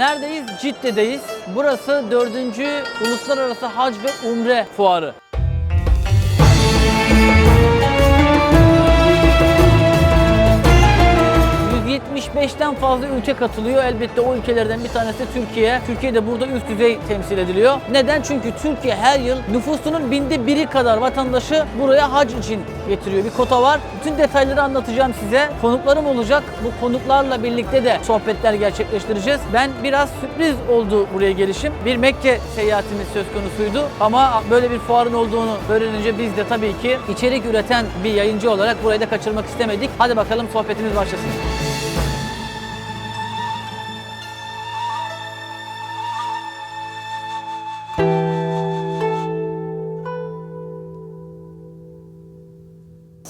Neredeyiz? Cidde'deyiz. Burası 4. Uluslararası Hac ve Umre Fuarı. ...175'ten fazla ülke katılıyor. Elbette o ülkelerden bir tanesi Türkiye. Türkiye de burada üst düzey temsil ediliyor. Neden? Çünkü Türkiye her yıl nüfusunun binde biri kadar vatandaşı buraya hac için getiriyor. Bir kota var. Bütün detayları anlatacağım size. Konuklarım olacak. Bu konuklarla birlikte de sohbetler gerçekleştireceğiz. Ben biraz sürpriz oldu buraya gelişim. Bir Mekke seyahatimiz söz konusuydu. Ama böyle bir fuarın olduğunu öğrenince biz de tabii ki içerik üreten bir yayıncı olarak burayı da kaçırmak istemedik. Hadi bakalım sohbetimiz başlasın.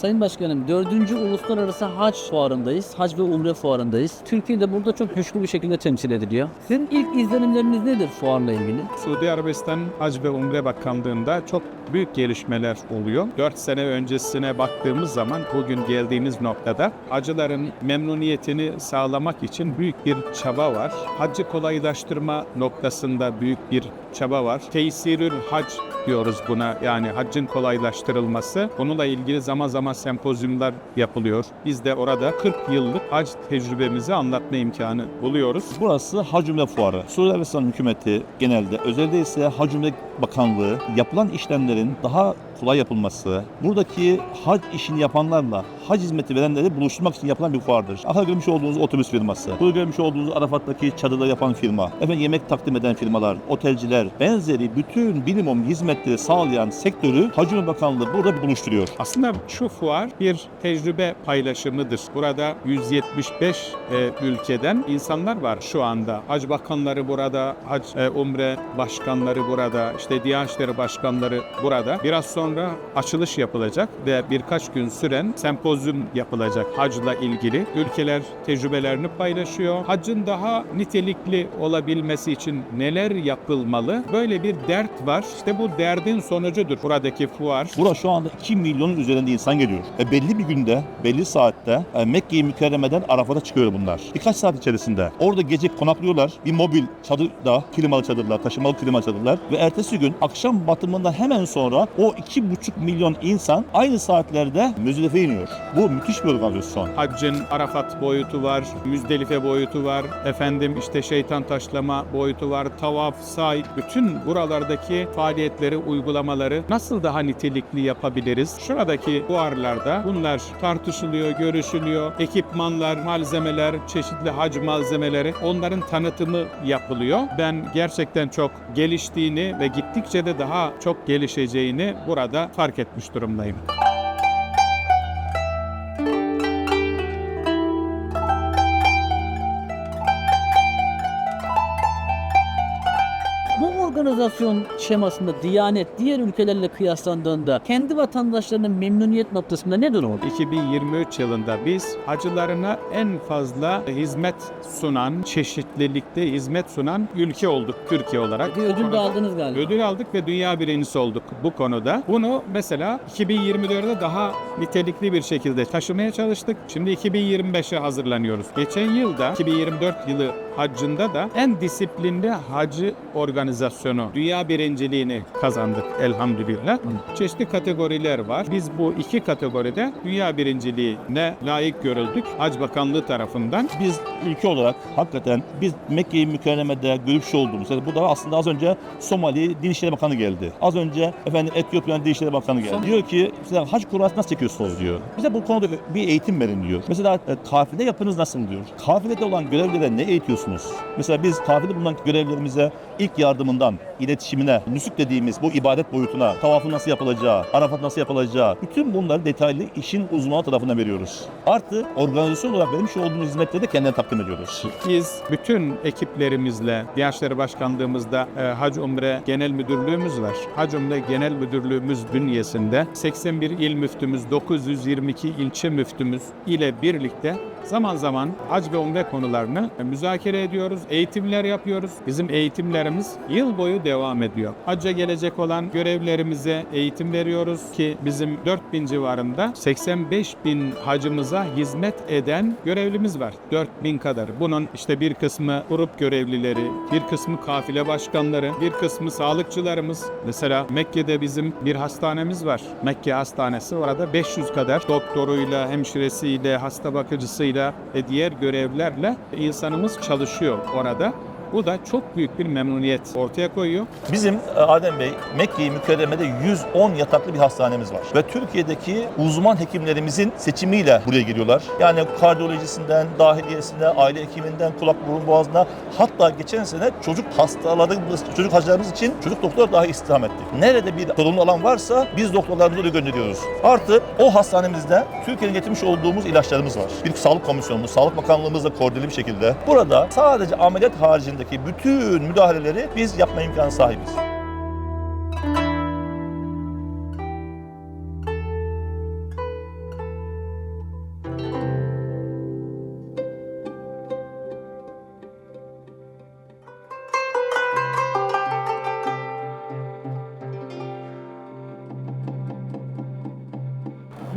Sayın Başkanım, 4. Uluslararası Hac Fuarı'ndayız. Hac ve Umre Fuarı'ndayız. Türkiye de burada çok güçlü bir şekilde temsil ediliyor. Sizin ilk izlenimleriniz nedir fuarla ilgili? Suudi Arabistan Hac ve Umre Bakanlığı'nda çok büyük gelişmeler oluyor. 4 sene öncesine baktığımız zaman bugün geldiğimiz noktada hacıların memnuniyetini sağlamak için büyük bir çaba var. Hacı kolaylaştırma noktasında büyük bir çaba var. Teysirül hac diyoruz buna yani haccın kolaylaştırılması. Bununla ilgili zaman zaman sempozyumlar yapılıyor. Biz de orada 40 yıllık hac tecrübemizi anlatma imkanı buluyoruz. Burası Hac Cumle Fuarı. Suudi Arabistan hükümeti genelde, özellikle ise Hac Bakanlığı yapılan işlemlerin daha kolay yapılması, buradaki hac işini yapanlarla hac hizmeti verenleri buluşturmak için yapılan bir fuardır. Arkada görmüş olduğunuz otobüs firması, burada görmüş olduğunuz Arafat'taki çadırları yapan firma, efendim yemek takdim eden firmalar, otelciler, benzeri bütün bilimum hizmetleri sağlayan sektörü Hac Cumle Bakanlığı burada buluşturuyor. Aslında şu fuar bir tecrübe paylaşımıdır. Burada 175 e, ülkeden insanlar var şu anda. Hac bakanları burada, hac e, umre başkanları burada, işte Diyanet İşleri başkanları burada. Biraz sonra açılış yapılacak ve birkaç gün süren sempozyum yapılacak hacla ilgili. Ülkeler tecrübelerini paylaşıyor. Hacın daha nitelikli olabilmesi için neler yapılmalı? Böyle bir dert var. İşte bu derdin sonucudur buradaki fuar. Buraya şu anda 2 milyonun üzerinde insan geliyor. E belli bir günde, belli saatte e, Mekke-i Mükerreme'den Arafat'a çıkıyor bunlar. Birkaç saat içerisinde. Orada gece konaklıyorlar. Bir mobil çadırda, klimalı çadırlar, taşımalı klimalı çadırlar. Ve ertesi gün akşam batımından hemen sonra o 2,5 milyon insan aynı saatlerde Müzdelife'ye iniyor. Bu müthiş bir organizasyon. Haccın Arafat boyutu var, Müzdelife boyutu var, efendim işte şeytan taşlama boyutu var, tavaf, say, bütün buralardaki faaliyetleri, uygulamaları nasıl daha nitelikli yapabiliriz? Şuradaki fuarlarda bunlar tartışılıyor, görüşülüyor. Ekipmanlar, malzemeler, çeşitli hac malzemeleri onların tanıtımı yapılıyor. Ben gerçekten çok geliştiğini ve gittikçe de daha çok gelişeceğini burada fark etmiş durumdayım. Organizasyon şemasında Diyanet diğer ülkelerle kıyaslandığında kendi vatandaşlarının memnuniyet noktasında ne durumda? 2023 yılında biz hacılarına en fazla hizmet sunan, çeşitlilikte hizmet sunan ülke olduk Türkiye olarak. Bir ödül de aldınız galiba. Ödül aldık ve dünya birincisi olduk bu konuda. Bunu mesela 2024'de daha nitelikli bir şekilde taşımaya çalıştık. Şimdi 2025'e hazırlanıyoruz. Geçen yılda 2024 yılı haccında da en disiplinli hacı organizasyonu dünya birinciliğini kazandık elhamdülillah. Çeşitli kategoriler var. Biz bu iki kategoride dünya birinciliğine layık görüldük Hac Bakanlığı tarafından. Biz ülke olarak hakikaten biz Mekke-i Mükerreme'de görmüş olduğumuz, yani burada aslında az önce Somali İşleri Bakanı geldi. Az önce efendim Etiyopya'nın İşleri Bakanı geldi. Diyor ki mesela hac kurası nasıl çekiyorsunuz diyor. Bize bu konuda bir eğitim verin diyor. Mesela e, kafile yapınız nasıl diyor. Kafilede olan görevlilere ne eğitiyorsunuz? Mesela biz kafilede bulunan görevlilerimize ilk yardımından iletişimine, nüsük dediğimiz bu ibadet boyutuna, tavafın nasıl yapılacağı, Arafat nasıl yapılacağı, bütün bunları detaylı işin uzmanı tarafına veriyoruz. Artı organizasyon olarak vermiş olduğumuz hizmetleri de kendine takdim ediyoruz. Biz bütün ekiplerimizle, Diyanet İşleri Başkanlığımızda e, Hac Umre Genel Müdürlüğümüz var. Hac Umre Genel Müdürlüğümüz bünyesinde 81 il müftümüz, 922 ilçe müftümüz ile birlikte zaman zaman hac ve umre konularını müzakere ediyoruz, eğitimler yapıyoruz. Bizim eğitimlerimiz yıl boyu devam ediyor. Hacca gelecek olan görevlerimize eğitim veriyoruz ki bizim 4000 civarında 85 bin hacımıza hizmet eden görevlimiz var. 4000 kadar. Bunun işte bir kısmı grup görevlileri, bir kısmı kafile başkanları, bir kısmı sağlıkçılarımız. Mesela Mekke'de bizim bir hastanemiz var. Mekke Hastanesi orada 500 kadar doktoruyla, hemşiresiyle, hasta bakıcısıyla ve diğer görevlerle insanımız çalışıyor orada. Bu da çok büyük bir memnuniyet ortaya koyuyor. Bizim e, Adem Bey Mekke-i Mükerreme'de 110 yataklı bir hastanemiz var. Ve Türkiye'deki uzman hekimlerimizin seçimiyle buraya geliyorlar. Yani kardiyolojisinden, dahiliyesinden, aile hekiminden, kulak burun boğazına hatta geçen sene çocuk hastalarımız, çocuk hacılarımız için çocuk doktor dahi istihdam ettik. Nerede bir sorunlu alan varsa biz doktorlarımızı oraya gönderiyoruz. Artı o hastanemizde Türkiye'nin getirmiş olduğumuz ilaçlarımız var. Bir sağlık komisyonumuz, Sağlık Bakanlığımızla koordineli bir şekilde. Burada sadece ameliyat haricindeki bütün müdahaleleri biz yapma imkanı sahibiz.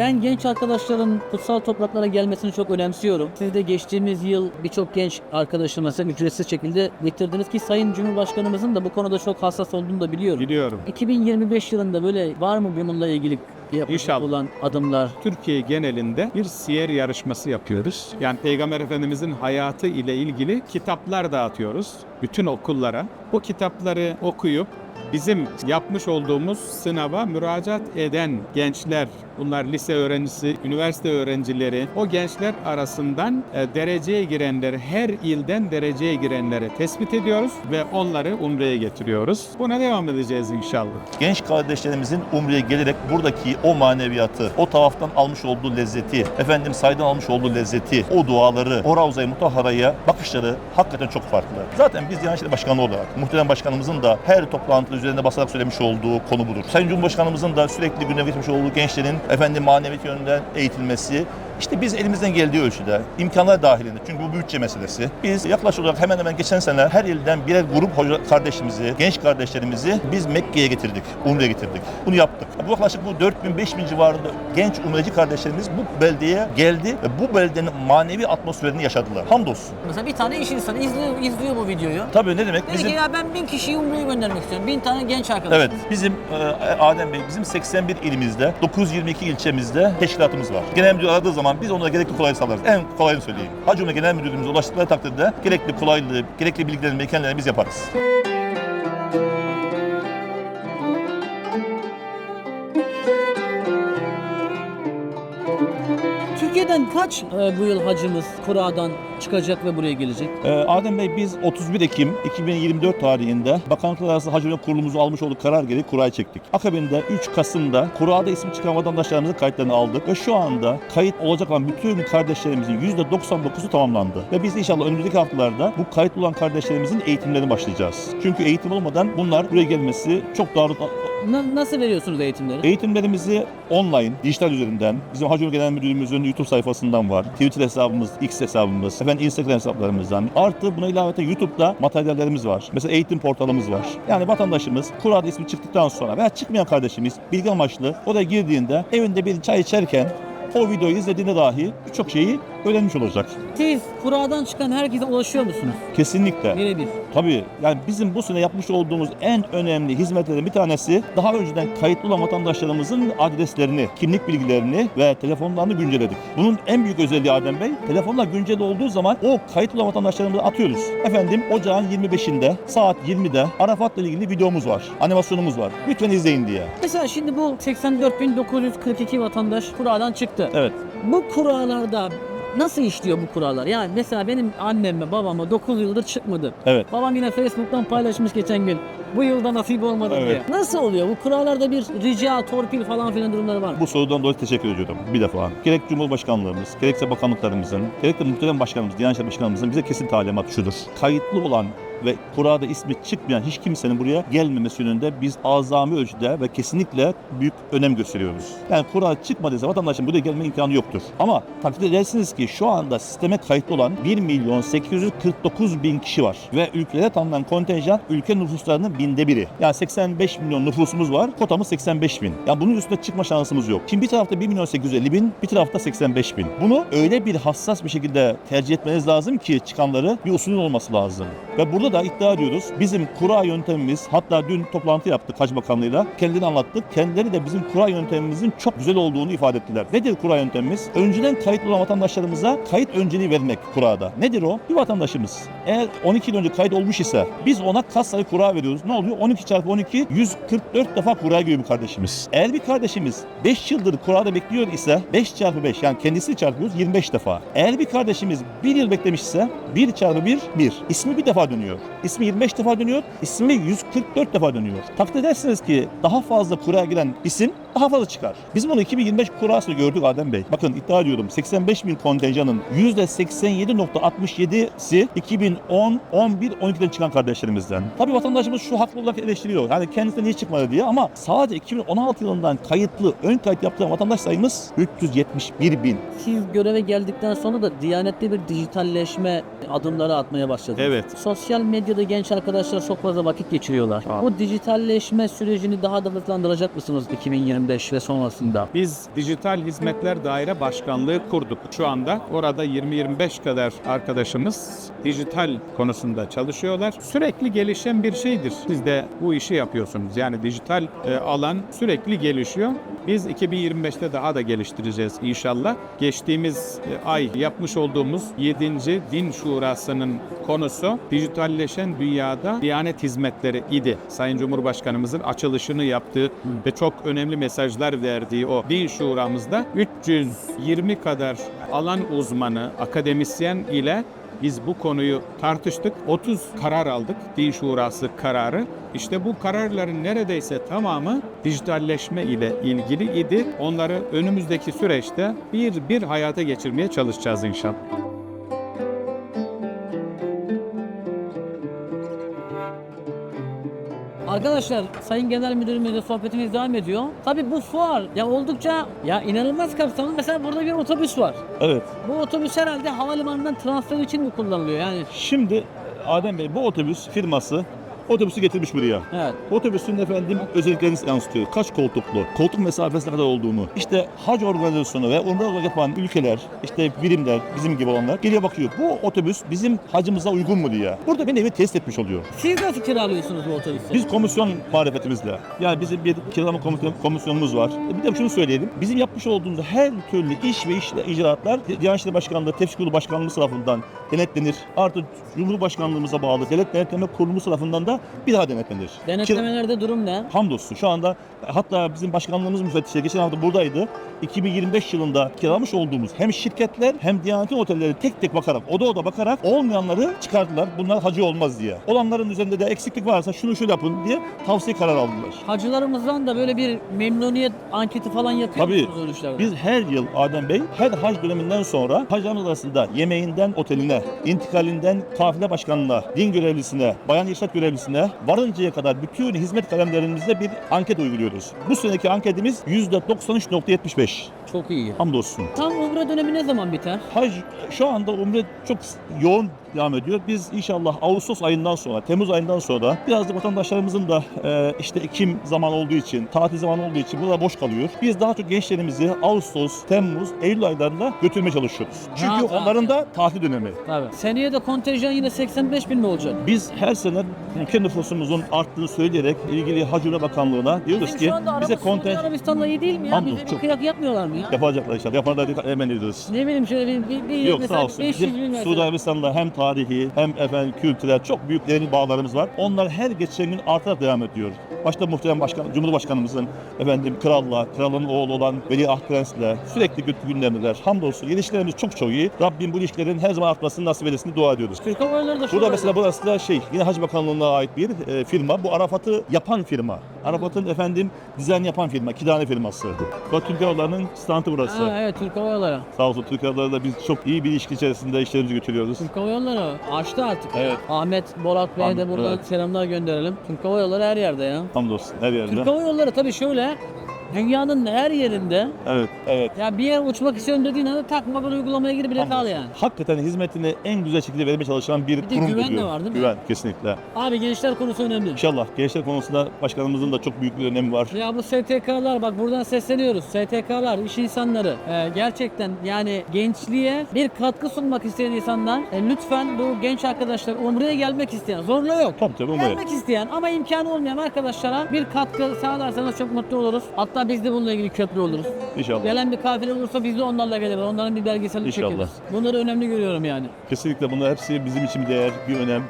Ben genç arkadaşların kutsal topraklara gelmesini çok önemsiyorum. Siz de geçtiğimiz yıl birçok genç arkadaşımıza ücretsiz şekilde getirdiniz ki Sayın Cumhurbaşkanımızın da bu konuda çok hassas olduğunu da biliyorum. Biliyorum. 2025 yılında böyle var mı bununla ilgili yapacak olan adımlar? Türkiye genelinde bir siyer yarışması yapıyoruz. Yani Peygamber Efendimizin hayatı ile ilgili kitaplar dağıtıyoruz bütün okullara. Bu kitapları okuyup bizim yapmış olduğumuz sınava müracaat eden gençler, bunlar lise öğrencisi, üniversite öğrencileri, o gençler arasından e, dereceye girenleri, her ilden dereceye girenleri tespit ediyoruz ve onları Umre'ye getiriyoruz. Buna devam edeceğiz inşallah. genç kardeşlerimizin Umre'ye gelerek buradaki o maneviyatı, o tavaftan almış olduğu lezzeti, efendim saydan almış olduğu lezzeti, o duaları, o Ravza-i Mutahhara'ya bakışları hakikaten çok farklı. Zaten biz Diyanet İşleri Başkanı olarak, muhterem başkanımızın da her toplantı üzerinde basarak söylemiş olduğu konu budur. Sayın Cumhurbaşkanımızın da sürekli gündeme getirmiş olduğu gençlerin efendim maneviyat yönünden eğitilmesi, işte biz elimizden geldiği ölçüde, imkanlar dahilinde çünkü bu bütçe meselesi. Biz yaklaşık olarak hemen hemen geçen sene her ilden birer grup hoca kardeşimizi, genç kardeşlerimizi biz Mekke'ye getirdik, Umre'ye getirdik. Bunu yaptık. Bu yaklaşık bu 4000-5000 civarında genç umreci kardeşlerimiz bu beldeye geldi ve bu beldenin manevi atmosferini yaşadılar. Hamdolsun. Mesela bir tane iş insanı izliyor, izliyor bu videoyu. Tabii ne demek? Dedi Bizim ki ya ben bin kişiyi Umre'ye göndermek istiyorum. Bin tane genç arkadaş. Evet, bizim e, Adem Bey, bizim 81 ilimizde, 922 ilçemizde teşkilatımız var. Genel müdür aradığı zaman biz onlara gerekli kolaylık sağlarız. En kolayını söyleyeyim. Hacı Umre Genel Müdürlüğümüze ulaştıkları takdirde gerekli kolaylığı, gerekli bilgilendirmeyi kendilerine biz yaparız. Türkiye'den kaç e, bu yıl hacımız Kura'dan çıkacak ve buraya gelecek? Ee, Adem Bey biz 31 Ekim 2024 tarihinde Bakanlıklar Arası Hacı Umre Kurulumuzun almış olduğu karar gereği kurayı çektik. Akabinde 3 Kasım'da kurada ismi çıkan vatandaşlarımızın kayıtlarını aldık ve şu anda kayıt olacak olan bütün kardeşlerimizin %99'u tamamlandı. Ve biz inşallah önümüzdeki haftalarda bu kayıtlı olan kardeşlerimizin eğitimlerini başlayacağız. Çünkü eğitim olmadan bunlar buraya gelmesi çok daha Na- nasıl veriyorsunuz eğitimleri? Eğitimlerimizi online, dijital üzerinden, bizim Hacı Genel Müdürlüğümüzün YouTube sayfasından var. Twitter hesabımız, X hesabımız, efendim Instagram hesaplarımızdan. Artı buna ilaveten YouTube'da materyallerimiz var. Mesela eğitim portalımız var. Yani vatandaşımız Kur'an ismi çıktıktan sonra veya çıkmayan kardeşimiz bilgi amaçlı oraya girdiğinde evinde bir çay içerken o videoyu izlediğinde dahi birçok şeyi öğrenmiş olacak. Siz Kura'dan çıkan herkese ulaşıyor musunuz? Kesinlikle. Birebir. Tabii yani bizim bu sene yapmış olduğumuz en önemli hizmetlerden bir tanesi daha önceden kayıtlı olan vatandaşlarımızın adreslerini, kimlik bilgilerini ve telefonlarını güncelledik. Bunun en büyük özelliği Adem Bey, telefonlar güncel olduğu zaman o kayıtlı olan vatandaşlarımızı atıyoruz. Efendim ocağın 25'inde saat 20'de Arafat'la ilgili videomuz var, animasyonumuz var. Lütfen izleyin diye. Mesela şimdi bu 84.942 vatandaş Kura'dan çıktı. Evet. Bu kuralarda nasıl işliyor bu kurallar? Yani mesela benim anneme babama 9 yıldır çıkmadı. Evet. Babam yine Facebook'tan paylaşmış geçen gün. Bu yılda nasip olmadı Evet. diye. Nasıl oluyor? Bu kurallarda bir rica, torpil falan filan durumları var mı? Bu sorudan dolayı teşekkür ediyorum bir defa. Gerek Cumhurbaşkanlığımız, gerekse bakanlıklarımızın, gerek de muhterem başkanımız, Diyanet Başkanımızın bize kesin talimat şudur. Kayıtlı olan ve kurada ismi çıkmayan hiç kimsenin buraya gelmemesi yönünde biz azami ölçüde ve kesinlikle büyük önem gösteriyoruz. Yani kura çıkmadıysa vatandaşın buraya gelme imkanı yoktur. Ama takdir edersiniz ki şu anda sisteme kayıtlı olan 1 milyon 849 bin kişi var. Ve ülkede tanınan kontenjan ülke nüfuslarının binde biri. Yani 85 milyon nüfusumuz var. Kotamız 85 bin. Yani bunun üstüne çıkma şansımız yok. Şimdi bir tarafta 1 milyon 850 bin, bir tarafta 85 bin. Bunu öyle bir hassas bir şekilde tercih etmeniz lazım ki çıkanları bir usulün olması lazım. Ve burada da iddia ediyoruz. Bizim kura yöntemimiz, hatta dün toplantı yaptık Hac Bakanlığı'yla. Kendilerini anlattık. Kendileri de bizim kura yöntemimizin çok güzel olduğunu ifade ettiler. Nedir kura yöntemimiz? Önceden kayıtlı olan vatandaşlarımıza kayıt önceliği vermek kurada. Nedir o? Bir vatandaşımız eğer 12 yıl önce kayıt olmuş ise biz ona kaç sayı kura veriyoruz? Ne oluyor? 12 çarpı 12 144 defa kura giriyor bir kardeşimiz. Eğer bir kardeşimiz 5 yıldır kurada bekliyor ise 5 çarpı 5 yani kendisi çarpıyoruz 25 defa. Eğer bir kardeşimiz 1 yıl beklemiş ise 1 çarpı 1 1. İsmi bir defa dönüyor. İsmi 25 defa dönüyor. İsmi 144 defa dönüyor. Takdir edersiniz ki daha fazla kuraya giren isim daha fazla çıkar. Biz bunu 2025 kurasını gördük Adem Bey. Bakın iddia ediyorum 85 bin kontenjanın %87.67'si 2010, 11, 12'den çıkan kardeşlerimizden. Tabii vatandaşımız şu haklı olarak eleştiriyor. Yani kendisine niye çıkmadı diye ama sadece 2016 yılından kayıtlı, ön kayıt yaptıran vatandaş sayımız 371 bin. Siz göreve geldikten sonra da Diyanet'te bir dijitalleşme adımları atmaya başladınız. Evet. Sosyal medyada genç arkadaşlar çok fazla vakit geçiriyorlar. Bu dijitalleşme sürecini daha da hızlandıracak mısınız 2025 ve sonrasında? Biz Dijital Hizmetler Daire Başkanlığı kurduk. Şu anda orada 20-25 kadar arkadaşımız dijital konusunda çalışıyorlar. Sürekli gelişen bir şeydir. Siz de bu işi yapıyorsunuz. Yani dijital e, alan sürekli gelişiyor. Biz 2025'te daha da geliştireceğiz inşallah. Geçtiğimiz e, ay yapmış olduğumuz 7. Din Şurası'nın konusu dijitalleşen dünyada Diyanet hizmetleri idi. Sayın Cumhurbaşkanımızın açılışını yaptığı ve çok önemli mesajlar verdiği o Din Şuramızda 320 kadar alan uzmanı, akademisyen ile biz bu konuyu tartıştık. 30 karar aldık. Din Şurası kararı. İşte bu kararların neredeyse tamamı dijitalleşme ile ilgili idi. Onları önümüzdeki süreçte bir bir hayata geçirmeye çalışacağız inşallah. Arkadaşlar Sayın Genel Müdürümüzle sohbetimiz devam ediyor. Tabii bu fuar ya oldukça ya inanılmaz kapsamlı. Mesela burada bir otobüs var. Evet. Bu otobüs herhalde havalimanından transfer için mi kullanılıyor yani? Şimdi Adem Bey bu otobüs firması otobüsü getirmiş buraya. Evet. Otobüsün efendim özelliklerini yansıtıyor. Kaç koltuklu, koltuk mesafesi ne kadar olduğunu. İşte hac organizasyonu ve umre yapan ülkeler, işte birimler, bizim gibi olanlar geliyor bakıyor. Bu otobüs bizim hacımıza uygun mu diye. Burada bir nevi test etmiş oluyor. Siz nasıl kiralıyorsunuz bu otobüsü? Biz komisyon marifetimizle, yani bizim bir kiralama komisyon- komisyonumuz var. E Bir de şunu söyleyelim. Bizim yapmış olduğumuz her türlü iş ve iş, icraatlar Diyanet İşleri Başkanlığı, Tefsir Kurulu Başkanlığımız tarafından denetlenir. Artı Cumhurbaşkanlığımıza bağlı Devlet Denetleme Kurulu tarafından da bir daha denetlenir. Denetlemelerde durum ne? Hamdolsun şu anda hatta bizim başkanlığımız müfettişi geçen hafta buradaydı. 2025 yılında kiralamış olduğumuz hem şirketler hem Diyanet'in otelleri tek tek bakarak, oda oda bakarak olmayanları çıkardılar. Bunlar hacı olmaz diye. Olanların üzerinde de eksiklik varsa şunu şöyle yapın diye tavsiye karar aldılar. Hacılarımızdan da böyle bir memnuniyet anketi falan yapıyor Tabii. musunuz? Biz her yıl Adem Bey her hac döneminden sonra hacılarımız arasında yemeğinden oteline, intikalinden kafile başkanına, din görevlisine, bayan irşat görevlisine varıncaya kadar bütün hizmet kalemlerimizde bir anket uyguluyoruz. Bu seneki anketimiz %93.75. Çok iyi. Hamdolsun. Tam umre dönemi ne zaman biter? Hac şu anda umre çok yoğun devam ediyor. Biz inşallah Ağustos ayından sonra, Temmuz ayından sonra biraz da vatandaşlarımızın da e, işte Ekim zaman olduğu için, tatil zaman olduğu için burada boş kalıyor. Biz daha çok gençlerimizi Ağustos, Temmuz, Eylül aylarında götürmeye çalışıyoruz. Çünkü Rahat, rahat onların da tatil dönemi. Tabii. Seneye de kontenjan yine 85 bin mi olacak? Biz her sene ülke nüfusumuzun arttığını söyleyerek ilgili Hac Ümre Bakanlığı'na diyoruz Bizim ki şu anda bize konten Arabistan'la iyi değil mi ya? Hamdolsun, Bize bir çok. kıyak yapmıyorlar mı ya? yapacaklar inşallah. Yaparlar diye hemen ediyoruz. Ne bileyim şöyle bir, bir, bir Yok mesela sağ olsun. 500 bin Bizim mesela. Suudi Arabistan'la hem tarihi hem efendim kültürel çok büyük derin bağlarımız var. Onlar her geçen gün artarak devam ediyor. Başta muhterem başkan, Cumhurbaşkanımızın efendim kralla, kralın oğlu olan Veliaht Prens'le sürekli kötü günlerindeler. Hamdolsun ilişkilerimiz çok çok iyi. Rabbim bu ilişkilerin her zaman artmasını nasip etsin dua ediyoruz. Türk Hava Yolları da. Burada mesela burası da şey yine Hac Bakanlığı'na ait bir e, firma. Bu Arafat'ı yapan firma. Arafat'ın efendim dizayn yapan firma. iki tane firması. Ve Türk Hava Yolları'nın restoranı burası. Ha, evet Türk Hava Yolları. Sağ olsun Türk Hava Yolları'yla biz çok iyi bir ilişki içerisinde işlerimizi götürüyoruz. Türk Hava Yolları açtı artık. Evet. Ahmet Bolat Bey'e de Ahmet, buradan evet. selamlar gönderelim. Türk Hava Yolları her yerde ya. Hamdolsun her yerde. Türk Hava Yolları tabii şöyle dünyanın her yerinde Evet, evet. ya bir yere uçmak istiyorum dediğin anda tak mobil uygulamaya gir bilet al yani. Hakikaten hizmetini en güzel şekilde vermeye çalışan bir Bir de kurum güven de duruyor. var değil mi? Güven, kesinlikle. Abi gençler konusu önemli. İnşallah gençler konusunda başkanımızın da çok büyük bir önemi var. Ya bu STK'lar bak buradan sesleniyoruz. STK'lar, iş insanları e, gerçekten yani gençliğe bir katkı sunmak isteyen insanlar e, lütfen bu genç arkadaşlar Umre'ye gelmek isteyen zorla yok. Tabii tabii umarım. Gelmek isteyen ama imkanı olmayan arkadaşlara bir katkı sağlarsanız çok mutlu oluruz. Hatta biz de bununla ilgili köprü oluruz. İnşallah. Gelen bir kafile olursa biz de onlarla geliriz. Onların bir belgeselini İnşallah. çekeriz. Bunları önemli görüyorum yani. Kesinlikle bunlar hepsi bizim için bir değer, bir önem.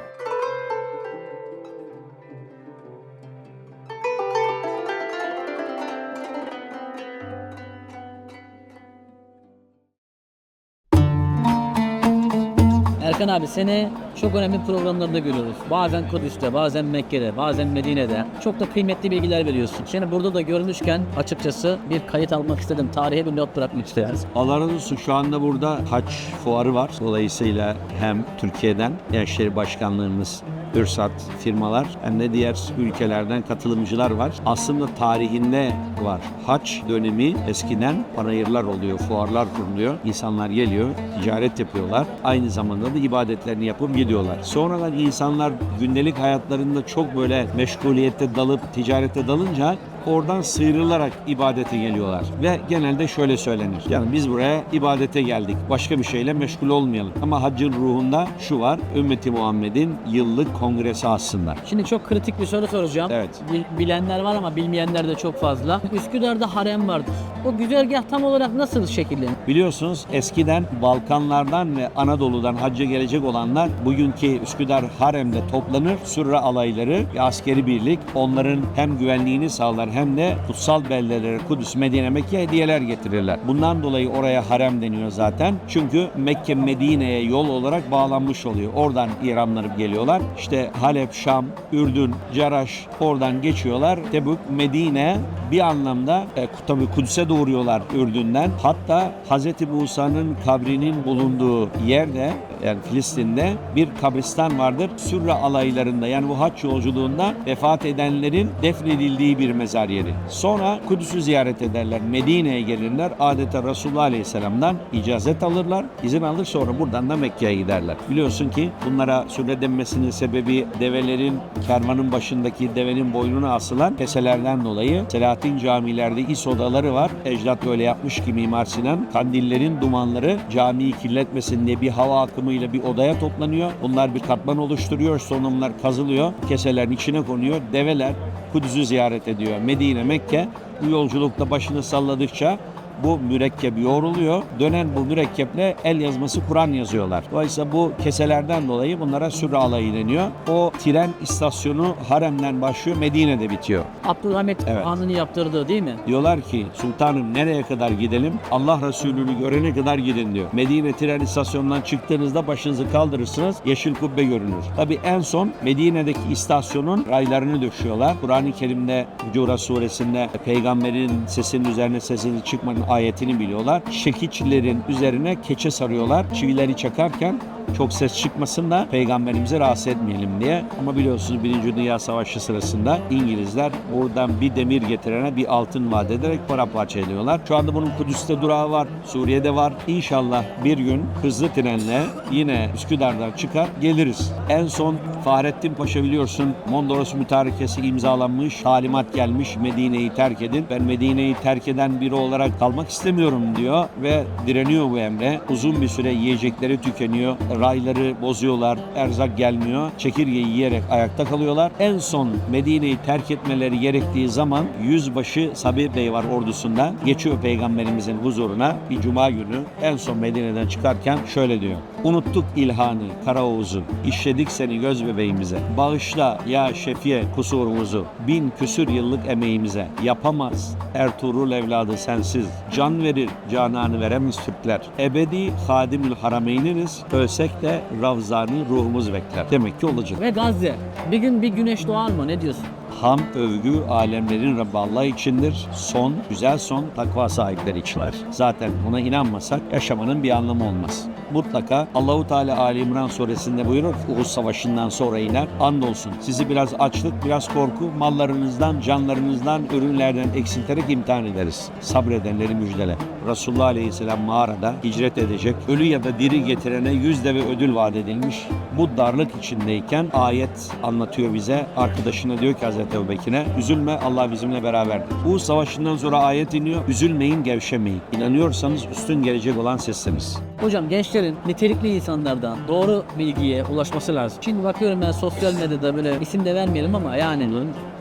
Erkan abi seni çok önemli programlarda görüyoruz. Bazen Kudüs'te, bazen Mekke'de, bazen Medine'de. Çok da kıymetli bilgiler veriyorsun. Seni burada da görmüşken açıkçası bir kayıt almak istedim. Tarihe bir not bırakmak isteriz. Allah razı olsun. Şu anda burada haç fuarı var. Dolayısıyla hem Türkiye'den Gençleri Başkanlığımız, Ürsat firmalar hem de diğer ülkelerden katılımcılar var. Aslında tarihinde var. Haç dönemi eskiden panayırlar oluyor, fuarlar kuruluyor. İnsanlar geliyor, ticaret yapıyorlar. Aynı zamanda da ibadetlerini yapıp gidiyorlar. Sonradan insanlar gündelik hayatlarında çok böyle meşguliyette dalıp ticarete dalınca oradan sıyrılarak ibadete geliyorlar. Ve genelde şöyle söylenir. Yani biz buraya ibadete geldik. Başka bir şeyle meşgul olmayalım. Ama haccın ruhunda şu var. Ümmeti Muhammed'in yıllık kongresi aslında. Şimdi çok kritik bir soru soracağım. Evet. Bil- Bilenler var ama bilmeyenler de çok fazla. Üsküdar'da harem vardır. O güzergah tam olarak nasıl şekillenir? Biliyorsunuz eskiden Balkanlardan ve Anadolu'dan hacca gelecek olanlar bugünkü Üsküdar Harem'de toplanır. Sürre alayları ve askeri birlik onların hem güvenliğini sağlar hem de kutsal beldelere Kudüs, Medine, Mekke hediyeler getirirler. Bundan dolayı oraya harem deniyor zaten. Çünkü Mekke, Medine'ye yol olarak bağlanmış oluyor. Oradan İranlanıp geliyorlar. İşte Halep, Şam, Ürdün, Caraş oradan geçiyorlar. Tebük, Medine bir anlamda e, tabii Kudüs'e doğuruyorlar Ürdün'den. Hatta Hz. Musa'nın kabrinin bulunduğu yerde yani Filistin'de bir kabristan vardır. Sürre alaylarında yani bu haç yolculuğunda vefat edenlerin defnedildiği bir mezar yeri. Sonra Kudüs'ü ziyaret ederler. Medine'ye gelirler. Adeta Resulullah Aleyhisselam'dan icazet alırlar. izin alır sonra buradan da Mekke'ye giderler. Biliyorsun ki bunlara sürre denmesinin sebebi develerin kervanın başındaki devenin boynuna asılan keselerden dolayı Selahattin camilerde is odaları var. Ecdat böyle yapmış ki Mimar Sinan. Kandillerin dumanları camiyi kirletmesin diye bir hava akımıyla bir odaya toplanıyor. Bunlar bir katman oluşturuyor. Sonra bunlar kazılıyor. Keselerin içine konuyor. Develer Kudüs'ü ziyaret ediyor. Medine, Mekke bu yolculukta başını salladıkça bu mürekkep yoğruluyor. Dönen bu mürekkeple el yazması Kur'an yazıyorlar. Dolayısıyla bu keselerden dolayı bunlara sürre alayı deniyor. O tren istasyonu haremden başlıyor, Medine'de bitiyor. Abdülhamit Evet. Han'ın yaptırdığı değil mi? Diyorlar ki sultanım nereye kadar gidelim? Allah Resulü'nü görene kadar gidin diyor. Medine tren istasyonundan çıktığınızda başınızı kaldırırsınız. Yeşil kubbe görünür. Tabi en son Medine'deki istasyonun raylarını döşüyorlar. Kur'an-ı Kerim'de Hucurat suresinde peygamberin sesinin üzerine sesini çıkmanın ayetini biliyorlar. Şekiçlerin üzerine keçe sarıyorlar. Çivileri çakarken çok ses çıkmasın da peygamberimizi rahatsız etmeyelim diye. Ama biliyorsunuz Birinci Dünya Savaşı sırasında İngilizler buradan bir demir getirene bir altın vaat ederek paramparça ediyorlar. Şu anda bunun Kudüs'te durağı var, Suriye'de var. İnşallah bir gün hızlı trenle yine Üsküdar'dan çıkar geliriz. En son Fahrettin Paşa biliyorsun Mondros Mütarekesi imzalanmış, talimat gelmiş Medine'yi terk edin. Ben Medine'yi terk eden biri olarak kalmak istemiyorum diyor ve direniyor bu emre. Uzun bir süre yiyecekleri tükeniyor, rayları bozuyorlar, erzak gelmiyor. Çekirgeyi yiyerek ayakta kalıyorlar. En son Medine'yi terk etmeleri gerektiği zaman yüzbaşı Sabi Bey var ordusunda. Geçiyor peygamberimizin huzuruna bir cuma günü. En son Medine'den çıkarken şöyle diyor. Unuttuk ilhanı Kara Oğuz'un. İşledik seni göz bebeğimize. Bağışla ya şefiye kusurumuzu. Bin küsür yıllık emeğimize. Yapamaz Ertuğrul evladı sensiz. Can verir cananı veremez Türkler. Ebedi hadimül harameyniniz. Ölsek de Ravzanı ruhumuz bekler. Demek ki olacak. Ve Gazze. Bir gün bir güneş doğar mı? Ne diyorsun? Ham, övgü alemlerin Rabbi Allah içindir. Son, güzel son takva sahipleri içindir. Zaten buna inanmasak yaşamanın bir anlamı olmaz. Mutlaka Allahu Teala Ali İmran suresinde buyurur Uhud Savaşı'ndan sonra iner. Andolsun sizi biraz açlık, biraz korku, mallarınızdan, canlarınızdan, ürünlerden eksilterek imtihan ederiz. Sabredenleri müjdele. Resulullah Aleyhisselam mağarada hicret edecek, ölü ya da diri getirene yüz deve ödül vaat edilmiş. Bu darlık içindeyken ayet anlatıyor bize. Arkadaşına diyor ki Hazreti Ebubekir'e üzülme Allah bizimle beraberdir. Bu savaşından sonra ayet iniyor. Üzülmeyin, gevşemeyin. İnanıyorsanız üstün gelecek olan sizsiniz. Hocam gençlerin nitelikli insanlardan doğru bilgiye ulaşması lazım. Şimdi bakıyorum ben sosyal medyada böyle isim de vermeyelim ama yani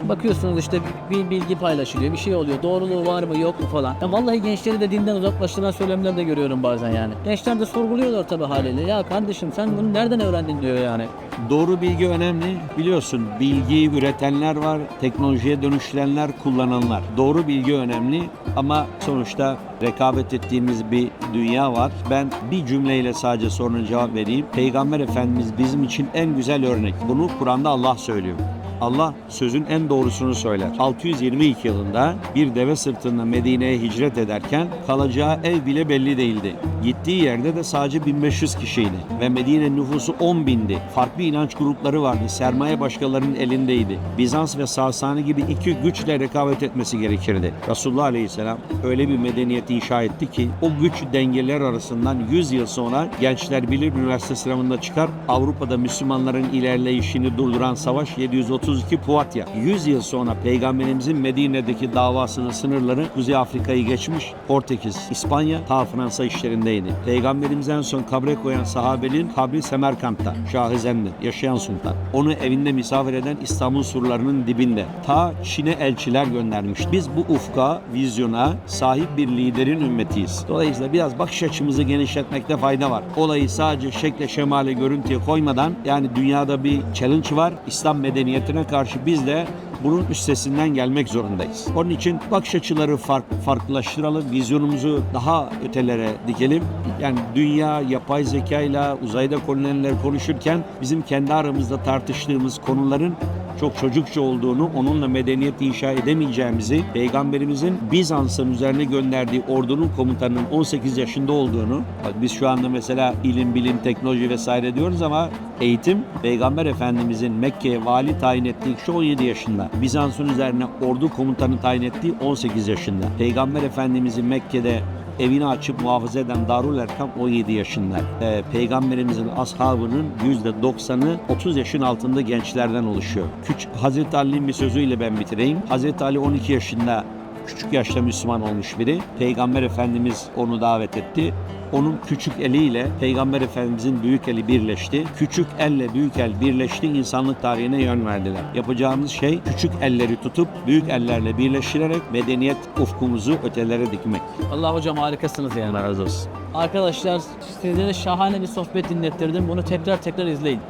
bakıyorsunuz işte bir bilgi paylaşılıyor, bir şey oluyor. Doğruluğu var mı yok mu falan. Ya vallahi gençleri de dinden uzaklaştıran söylemler de görüyorum bazen yani. Gençler de sorguluyorlar tabii haliyle. Ya kardeşim sen bunu nereden öğrendin diyor yani. Doğru bilgi önemli. Biliyorsun bilgiyi üretenler var, teknolojiye dönüştürenler, kullananlar. Doğru bilgi önemli ama sonuçta rekabet ettiğimiz bir dünya var. Ben bir cümleyle sadece soruna cevap vereyim. Peygamber Efendimiz bizim için en güzel örnek. Bunu Kur'an'da Allah söylüyor. Allah sözün en doğrusunu söyler. 622 yılında bir deve sırtında Medine'ye hicret ederken kalacağı ev bile belli değildi. Gittiği yerde de sadece 1500 kişiydi ve Medine nüfusu 10 bindi. Farklı inanç grupları vardı. Sermaye başkalarının elindeydi. Bizans ve Sasani gibi iki güçle rekabet etmesi gerekirdi. Resulullah Aleyhisselam öyle bir medeniyet inşa etti ki o güç dengeler arasından 100 yıl sonra gençler bilir üniversite sınavında çıkar Avrupa'da Müslümanların ilerleyişini durduran savaş 732 Puatya. 100 yıl sonra Peygamberimizin Medine'deki davasının sınırları Kuzey Afrika'yı geçmiş Portekiz, İspanya, ta Fransa işlerindeydi. Peygamberimiz en son kabre koyan sahabenin kabri Semerkant'ta. Şahizen'de yaşayan sultan. Onu evinde misafir eden İstanbul surlarının dibinde. Ta Çin'e elçiler göndermiş. Biz bu ufka, vizyona sahip bir liderin ümmetiyiz. Dolayısıyla biraz bakış açımızı genişletmekte fayda var. Olayı sadece şekle şemale görüntüye koymadan yani dünyada bir challenge var. İslam medeniyetine karşı biz de bunun üstesinden gelmek zorundayız. Onun için bakış açıları fark, farklılaştıralım, vizyonumuzu daha ötelere dikelim. Yani dünya yapay zekayla uzayda konuları konuşurken bizim kendi aramızda tartıştığımız konuların çok çocukça olduğunu, onunla medeniyet inşa edemeyeceğimizi, Peygamberimizin Bizans'ın üzerine gönderdiği ordunun komutanının 18 yaşında olduğunu, bak biz şu anda mesela ilim, bilim, teknoloji vesaire diyoruz ama eğitim, Peygamber Efendimizin Mekke'ye vali tayin ettiği kişi 17 yaşında. Bizans'ın üzerine ordu komutanı tayin ettiği 18 yaşında. Peygamber Efendimizin Mekke'de evini açıp muhafaza eden Darul Erkam 17 yaşında. Ee, Peygamberimizin ashabının %90'ı 30 yaşın altında gençlerden oluşuyor. Küçük Hazreti Ali'nin bir sözüyle ben bitireyim. Hazreti Ali 12 yaşında küçük yaşta Müslüman olmuş biri. Peygamber Efendimiz onu davet etti. Onun küçük eliyle Peygamber Efendimizin büyük eli birleşti. Küçük elle büyük el birleşti. insanlık tarihine yön verdiler. Yapacağımız şey küçük elleri tutup büyük ellerle birleştirerek medeniyet ufkumuzu ötelere dikmek. Allah hocam harikasınız yani. Allah razı olsun. Arkadaşlar size de şahane bir sohbet dinlettirdim. Bunu tekrar tekrar izleyin.